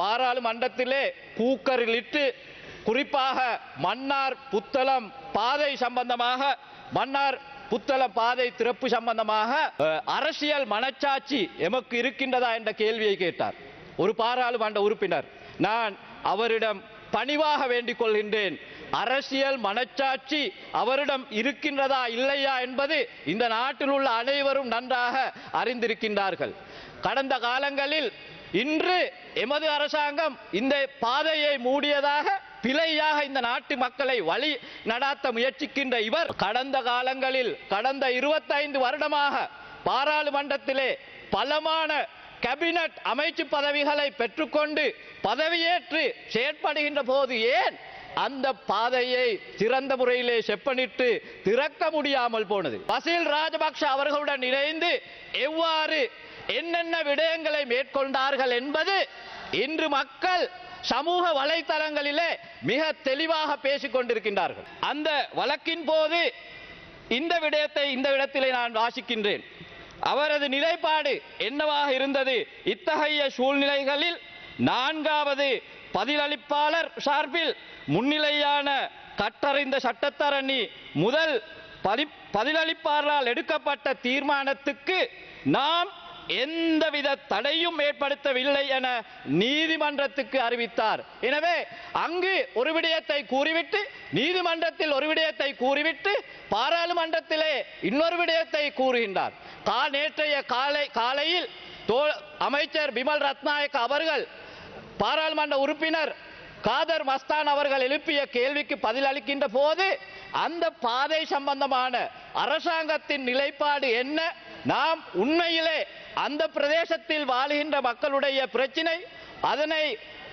பாராளுமன்றத்திலே பூக்கரிலிட்டு குறிப்பாக மன்னார் புத்தளம் பாதை சம்பந்தமாக மன்னார் புத்தளம் பாதை திறப்பு சம்பந்தமாக அரசியல் மனச்சாட்சி எமக்கு இருக்கின்றதா என்ற கேள்வியை கேட்டார். ஒரு பாராளுமன்ற உறுப்பினர் நான் அவரிடம் பணிவாக வேண்டிக் கொள்கின்றேன். அரசியல் மனச்சாட்சி அவரிடம் இருக்கின்றதா இல்லையா என்பது இந்த நாட்டில் உள்ள அனைவரும் நன்றாக அறிந்திருக்கின்றார்கள். கடந்த காலங்களில் இன்று எமது அரசாங்கம் இந்த பாதையை மூடியதாக பிழையாக இந்த நாட்டு மக்களை வழி நடாத்த முயற்சிக்கின்ற இவர் கடந்த காலங்களில் கடந்த 25 வருடமாக பாராளுமன்றத்திலே பலமான கேபினட் அமைச்சு பதவிகளை பெற்றுக்கொண்டு பதவியேற்று செயற்படுகின்ற போது ஏன் அந்த பாதையை சிறந்த முறையிலே செப்பனிட்டு திறக்க முடியாமல் போனது? பசில் ராஜபக்ஷ அவர்களுடன் இணைந்து எவ்வாறு என்னென்ன விடயங்களை மேற்கொண்டார்கள் என்பது இன்று மக்கள் சமூக வலைத்தளங்களிலே மிக தெளிவாக பேசிக் கொண்டிருக்கின்றார்கள். அந்த வழக்கின் போது இந்த விடயத்தை இந்த இடத்திலே நான் வாசிக்கின்றேன். அவரது நிலைப்பாடு என்னவாக இருந்தது? இத்தகைய சூழ்நிலைகளில் நான்காவது பதிலளிப்பாளர் சார்பில் முன்னிலையான கற்றறிந்த சட்டத்தரணி முதல் பதிலளிப்பாளரால் எடுக்கப்பட்ட தீர்மானத்துக்கு நாம் எந்தவித தடையும் ஏற்படுத்தவில்லை என நீதிமன்றத்துக்கு அறிவித்தார். எனவே அங்கு ஒரு விடயத்தை கூறிவிட்டு நீதிமன்றத்தில் ஒரு விடயத்தை கூறிவிட்டு பாராளுமன்றத்திலே இன்னொரு விடயத்தை கூறுகின்றார். கா நேற்றைய காலை காலையில் தோ- அமைச்சர் பிமல் ரத்நாயக் அவர்கள் பாராளுமன்ற உறுப்பினர் காதர் மஸ்தான் அவர்கள் எழுப்பிய கேள்விக்கு பதில் அளிக்கின்ற போது அந்த பாதை சம்பந்தமான அரசாங்கத்தின் நிலைப்பாடு என்ன? நாம் உண்மையிலே அந்த பிரதேசத்தில் வாழுகின்ற மக்களுடைய பிரச்சினை அதனை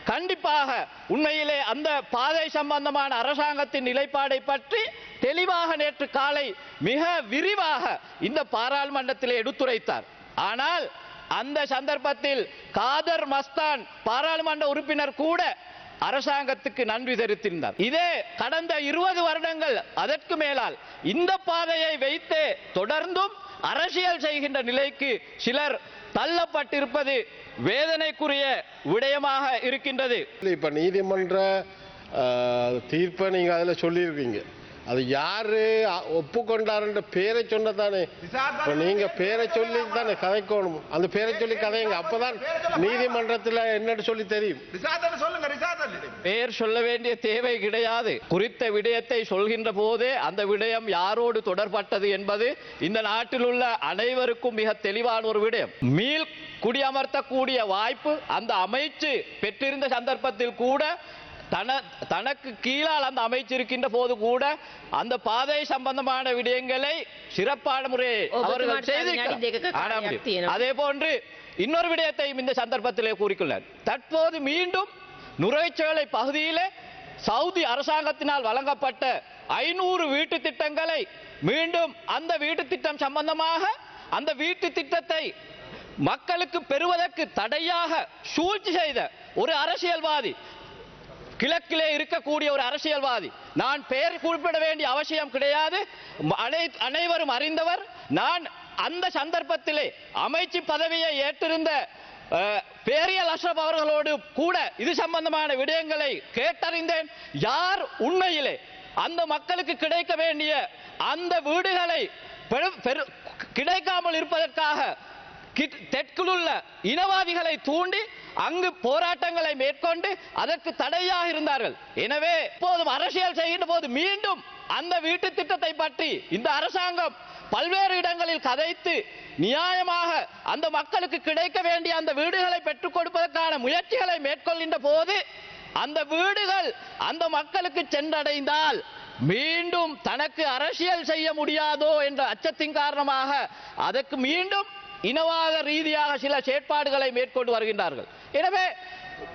கண்டிப்பாக உண்மையிலே அந்த பாதை சம்பந்தமான அரசாங்கத்தின் நிலைப்பாடை பற்றி தெளிவாக நேற்று காலை மிக விரிவாக இந்த பாராளுமன்றத்திலே எடுத்துரைத்தார். ஆனால் அந்த சந்தர்ப்பத்தில் காதர் மஸ்தான் பாராளுமன்ற உறுப்பினர் கூட அரசாங்கத்துக்கு நன்றி தெரிவித்திருந்தார். இதே கடந்த இருபது வருடங்கள் அதற்கு மேலால் இந்த பாதையை வைத்தே தொடர்ந்தும் அரசியல் செய்கின்ற நிலைக்கு சிலர் தள்ளப்பட்டிருப்பது வேதனைக்குரிய விடயமாக இருக்கின்றது. இப்ப நீதிமன்ற தீர்ப்பை நீங்க அதுல சொல்லியிருக்கீங்க. அது யாரு? ஒப்புக்கொண்டாருன்ற பேரை சொன்னதானே இப்ப நீங்க பேரை சொல்லி தானே கதைக்கணும். அந்த பேரை சொல்லி கதைங்க. அப்பதான் நீதிமன்றத்துல என்னன்னு சொல்லி தெரியும். பெயர் சொல்ல வேண்டிய தேவை கிடையாது. குறித்த விடயத்தை சொல்கின்ற போதே அந்த விடயம் யாரோடு தொடர்பட்டது என்பது இந்த நாட்டில் உள்ள அனைவருக்கும் மிக தெளிவான ஒரு விடயம். மீள் குடியமர்த்தக்கூடிய வாய்ப்பு அந்த அமைச்சு பெற்றிருந்த சந்தர்ப்பத்தில் கூட தன தனக்கு கீழால் அந்த அமைச்சிருக்கின்ற போது கூட அந்த பாதை சம்பந்தமான விடயங்களை சிறப்பான முறையை அவர்கள் அதே போன்று இன்னொரு விடயத்தையும் இந்த சந்தர்ப்பத்திலே கூறிக்கொள்ளார். தற்போது மீண்டும் நுரைச்சோலை பகுதியிலே சவுதி அரசாங்கத்தினால் வழங்கப்பட்ட ஐநூறு வீட்டு திட்டங்களை மீண்டும் அந்த வீட்டு திட்டம் சம்பந்தமாக அந்த வீட்டு திட்டத்தை மக்களுக்கு பெறுவதற்கு தடையாக சூழ்ச்சி செய்த ஒரு அரசியல்வாதி கிழக்கிலே இருக்கக்கூடிய ஒரு அரசியல்வாதி. நான் பெயர் குறிப்பிட வேண்டிய அவசியம் கிடையாது. அனை- அனைவரும் அறிந்தவர். நான் அந்த சந்தர்ப்பத்திலே அமைச்சு பதவியை ஏற்றிருந்த பேரியல் அஷ்ரப் அவர்களோடு கூட இது சம்பந்தமான விடயங்களை கேட்டறிந்தேன். யார் உண்மையிலே அந்த மக்களுக்கு கிடைக்க வேண்டிய அந்த வீடுகளை கிடைக்காமல் இருப்பதற்காக கிட்- தெற்கிலுள்ள இனவாதிகளை தூண்டி அங்கு போராட்டங்களை மேற்கொண்டு அதற்கு தடையாக இருந்தார்கள். எனவே இப்போதும் அரசியல் செய்கின்ற போது மீண்டும் அந்த வீட்டு திட்டத்தை பற்றி இந்த அரசாங்கம் பல்வேறு இடங்களில் கதைத்து நியாயமாக அந்த மக்களுக்கு கிடைக்க வேண்டிய அந்த வீடுகளை பெற்றுக் கொடுப்பதற்கான முயற்சிகளை மேற்கொள்கின்ற போது அந்த வீடுகள் அந்த மக்களுக்கு சென்றடைந்தால் மீண்டும் தனக்கு அரசியல் செய்ய முடியாதோ என்ற அச்சத்தின் காரணமாக அதற்கு மீண்டும் இனவாத ரீதியாக சில செயற்பாடுகளை மேற்கொண்டு வருகின்றார்கள். எனவே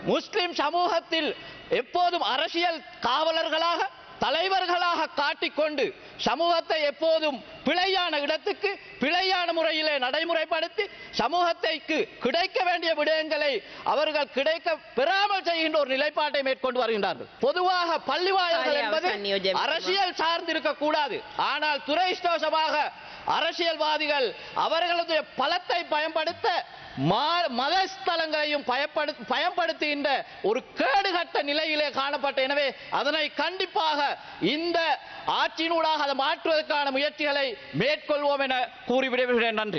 முஸ்லிம் சமூகத்தில் எப்போதும் அரசியல் காவலர்களாக தலைவர்களாக காட்டிக்கொண்டு சமூகத்தை எப்போதும் பிழையான இடத்துக்கு பிழையான முறையிலே நடைமுறைப்படுத்தி சமூகத்தைக்கு கிடைக்க வேண்டிய விடயங்களை அவர்கள் கிடைக்க பெறாமல் செய்கின்ற ஒரு நிலைப்பாட்டை மேற்கொண்டு வருகின்றார்கள் பொதுவாக பள்ளிவாயல்கள் காலை என்பது. அரசியல் சார்ந்திருக்க கூடாது ஆனால் துரைஷ்டோஷமாக அரசியல்வாதிகள் அவர்களது பலத்தை பயன்படுத்த மதஸ்தலங்களையும் பயன்படுத்துகின்ற ஒரு கேடுகட்ட நிலையிலே காணப்பட்ட எனவே அதனை கண்டிப்பாக இந்த ஆட்சியினூடாக அதை மாற்றுவதற்கான முயற்சிகளை மேற்கொள்வோம் என கூறிவிடுகிறேன் நன்றி.